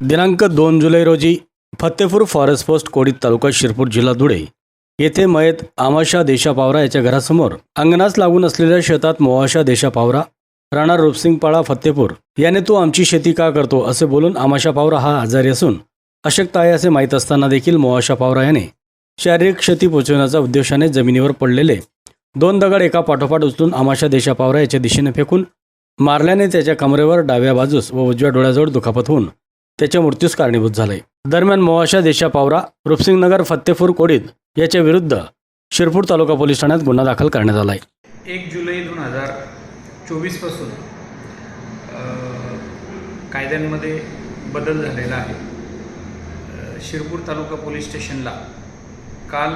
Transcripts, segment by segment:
दिनांक दोन जुलै रोजी फत्तेपूर फॉरेस्ट पोस्ट कोडीत तालुका शिरपूर जिल्हा धुळे येथे मयत आमाशा देशापावरा याच्या घरासमोर अंगणास लागून असलेल्या शेतात मोहाशा देशापावरा राणार राणा पाळा फत्तेपूर याने तू आमची शेती का करतो असे बोलून आमाशा पावरा हा आजारी असून अशक्त आहे असे माहीत असताना देखील मोहाशा पावरा याने शारीरिक क्षती पोचवण्याच्या उद्देशाने जमिनीवर पडलेले दोन दगड एका पाठोपाठ उचलून आमाशा देशापावरा याच्या दिशेने फेकून मारल्याने त्याच्या कमरेवर डाव्या बाजूस व उजव्या डोळ्याजवळ दुखापत होऊन त्याच्या मृत्यूस कारणीभूत झाले दरम्यान मोवाशा देशा पावरा रूपसिंगनगर फत्तेपूर कोडीत याच्या विरुद्ध शिरपूर तालुका पोलीस ठाण्यात गुन्हा दाखल करण्यात आला आहे एक जुलै दोन हजार चोवीसपासून कायद्यांमध्ये बदल झालेला आहे. शिरपूर तालुका पोलीस स्टेशनला काल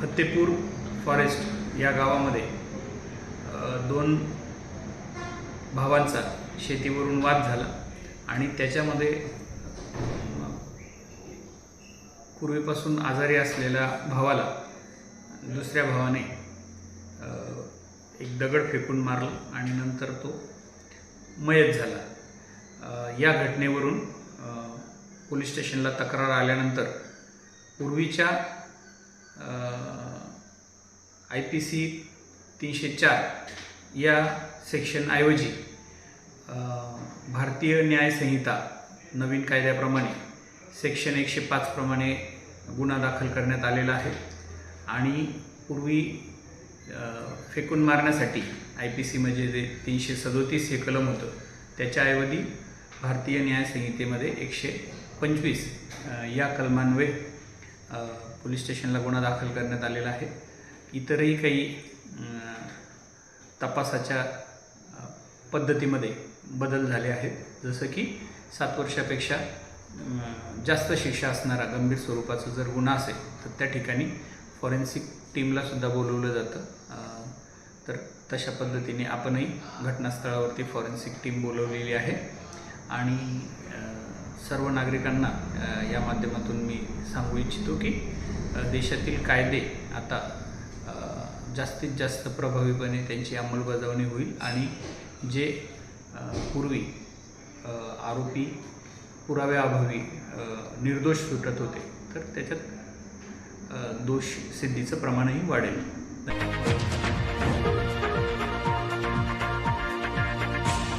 फत्तेपूर फॉरेस्ट या गावामध्ये दोन भावांचा शेतीवरून वाद झाला. आणि त्याच्यामध्ये पूर्वीपासून आजारी असलेल्या भावाला दुसऱ्या भावाने एक दगड फेकून मारला आणि नंतर तो मयत झाला. या घटनेवरून पोलीस स्टेशनला तक्रार आल्यानंतर पूर्वीच्या आय पी सी तीनशे चार या सेक्शनऐवजी भारतीय न्याय संहिता नवीन कायद्याप्रमाणे सेक्शन एकशे पाचप्रमाणे गुन्हा दाखल करण्यात आलेला आहे. आणि पूर्वी फेकून मारण्यासाठी आय पी सी म्हणजे जे तीनशे सदोतीस हे कलम होतं त्याच्याऐवजी भारतीय न्याय संहितेमध्ये एकशे पंचवीस या कलमान्वये पोलीस स्टेशनला गुन्हा दाखल करण्यात आलेला आहे. इतरही काही तपासाच्या पद्धतीमध्ये बदल झाले आहेत. जसं की सात वर्षापेक्षा जास्त शिक्षा असणारा गंभीर स्वरूपाचा जर गुन्हा असेल तर त्या ठिकाणी फॉरेन्सिक टीमलासुद्धा बोलवलं जातं. तर तशा पद्धतीने आपणही घटनास्थळावरती फॉरेन्सिक टीम बोलवलेली आहे. आणि सर्व नागरिकांना या माध्यमातून मी सांगू इच्छितो की देशातील कायदे आता जास्तीत जास्त प्रभावीपणे त्यांची अंमलबजावणी होईल आणि जे पूर्वी आरोपी पुराव्याअभावी निर्दोष सुटत होते. तर त्याच्यात दोष सिद्धीचं प्रमाणही वाढेल.